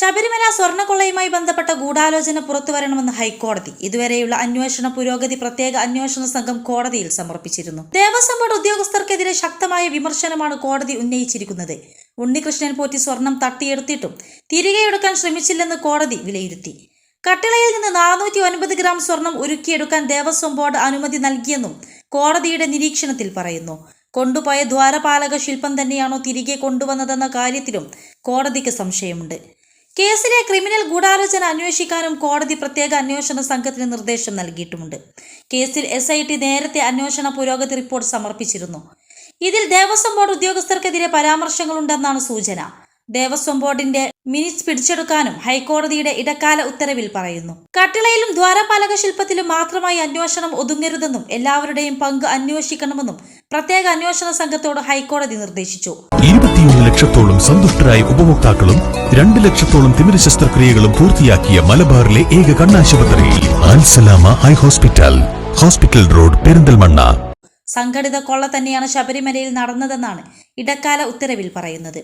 ശബരിമല സ്വർണക്കൊള്ളയുമായി ബന്ധപ്പെട്ട ഗൂഢാലോചന പുറത്തുവരണമെന്ന് ഹൈക്കോടതി. ഇതുവരെയുള്ള അന്വേഷണ പുരോഗതി പ്രത്യേക അന്വേഷണ സംഘം കോടതിയിൽ സമർപ്പിച്ചിരുന്നു. ദേവസ്വം ബോർഡ് ഉദ്യോഗസ്ഥർക്കെതിരെ ശക്തമായ വിമർശനമാണ് കോടതി ഉന്നയിച്ചിരിക്കുന്നത്. ഉണ്ണികൃഷ്ണൻ പോറ്റി സ്വർണം തട്ടിയെടുത്തിട്ടും തിരികെ എടുക്കാൻ ശ്രമിച്ചില്ലെന്ന് കോടതി വിലയിരുത്തി. കട്ടിളയിൽ നിന്ന് നാനൂറ്റി ഒൻപത് ഗ്രാം സ്വർണം ഉരുക്കിയെടുക്കാൻ ദേവസ്വം ബോർഡ് അനുമതി നൽകിയെന്നും കോടതിയുടെ നിരീക്ഷണത്തിൽ പറയുന്നു. കൊണ്ടുപോയ ദ്വാരപാലക ശില്പം തന്നെയാണോ തിരികെ കൊണ്ടുവന്നതെന്ന കാര്യത്തിലും കോടതിക്ക് സംശയമുണ്ട്. കേസിലെ ക്രിമിനൽ ഗൂഢാലോചന അന്വേഷിക്കാനും കോടതി പ്രത്യേക അന്വേഷണ സംഘത്തിന് നിർദ്ദേശം നൽകിയിട്ടുമുണ്ട്. കേസിൽ എസ് ഐ ടി നേരത്തെ അന്വേഷണ പുരോഗതി റിപ്പോർട്ട് സമർപ്പിച്ചിരുന്നു. ഇതിൽ ദേവസ്വം ബോർഡ് ഉദ്യോഗസ്ഥർക്കെതിരെ പരാമർശങ്ങളുണ്ടെന്നാണ് സൂചന. ദേവസ്വം ബോർഡിന്റെ മിനിറ്റ്സ് പിടിച്ചെടുക്കാനും ഹൈക്കോടതിയുടെ ഇടക്കാല ഉത്തരവിൽ പറയുന്നു. കട്ടിളയിലും ദ്വാരപാലക ശില്പത്തിലും മാത്രമായി അന്വേഷണം ഒതുങ്ങരുതെന്നും എല്ലാവരുടെയും പങ്ക് അന്വേഷിക്കണമെന്നും പ്രത്യേക അന്വേഷണ സംഘത്തോട് ഹൈക്കോടതി നിർദ്ദേശിച്ചു. ഇരുപത്തിയൊന്ന് ലക്ഷത്തോളം സന്തുഷ്ടരായ ഉപഭോക്താക്കളും രണ്ട് ലക്ഷത്തോളം തിമിര ശസ്ത്രക്രിയകളും പൂർത്തിയാക്കിയ മലബാറിലെ ഏക കണ്ണാശുപത്രി Al Salama high hospital hospital road Perinthalmanna. സംഘടിത കൊള്ള തന്നെയാണ് ശബരിമലയിൽ നടന്നതെന്നാണ് ഇടക്കാല ഉത്തരവിൽ പറയുന്നത്.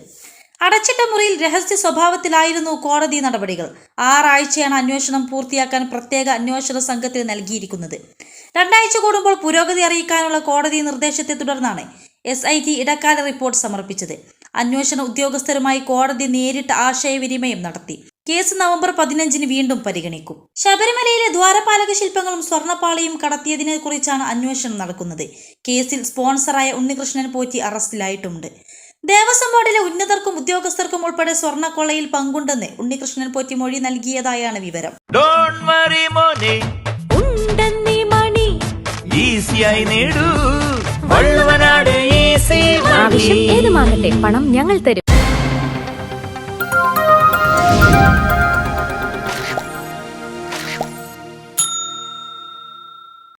അടച്ചിട്ട മുറിയിൽ രഹസ്യ സ്വഭാവത്തിലായിരുന്നു കോടതി നടപടികൾ. ആറാഴ്ചയാണ് അന്വേഷണം പൂർത്തിയാക്കാൻ പ്രത്യേക അന്വേഷണ സംഘത്തിന് നൽകിയിരിക്കുന്നത്. രണ്ടാഴ്ച കൂടുമ്പോൾ പുരോഗതി അറിയിക്കാനുള്ള കോടതി നിർദ്ദേശത്തെ തുടർന്നാണ് എസ് ഐ ടി ഇടക്കാല റിപ്പോർട്ട് സമർപ്പിച്ചത്. അന്വേഷണ ഉദ്യോഗസ്ഥരുമായി കോടതി നേരിട്ട് ആശയവിനിമയം നടത്തി. കേസ് നവംബർ പതിനഞ്ചിന് വീണ്ടും പരിഗണിക്കും. ശബരിമലയിലെ ദ്വാരപാലക ശില്പങ്ങളും സ്വർണപ്പാളിയും കടത്തിയതിനെ കുറിച്ചാണ് അന്വേഷണം നടക്കുന്നത്. കേസിൽ സ്പോൺസറായ ഉണ്ണികൃഷ്ണൻ പോറ്റി അറസ്റ്റിലായിട്ടുണ്ട്. ദേവസ്വം ബോർഡിലെ ഉന്നതർക്കും ഉദ്യോഗസ്ഥർക്കും ഉൾപ്പെടെ സ്വർണക്കൊളയിൽ പങ്കുണ്ടെന്ന് ഉണ്ണികൃഷ്ണൻ പോറ്റി മൊഴി നൽകിയതായാണ് വിവരം. ഡോണ്ട് വറി മോനെ. ഉണ്ടെന്നി മണി. ഈസിയായി നേടൂ. വള്ളുവനാട് ഈസി ആവശ്യം ഏതുമാകട്ടെ പണം ഞങ്ങൾ തരും.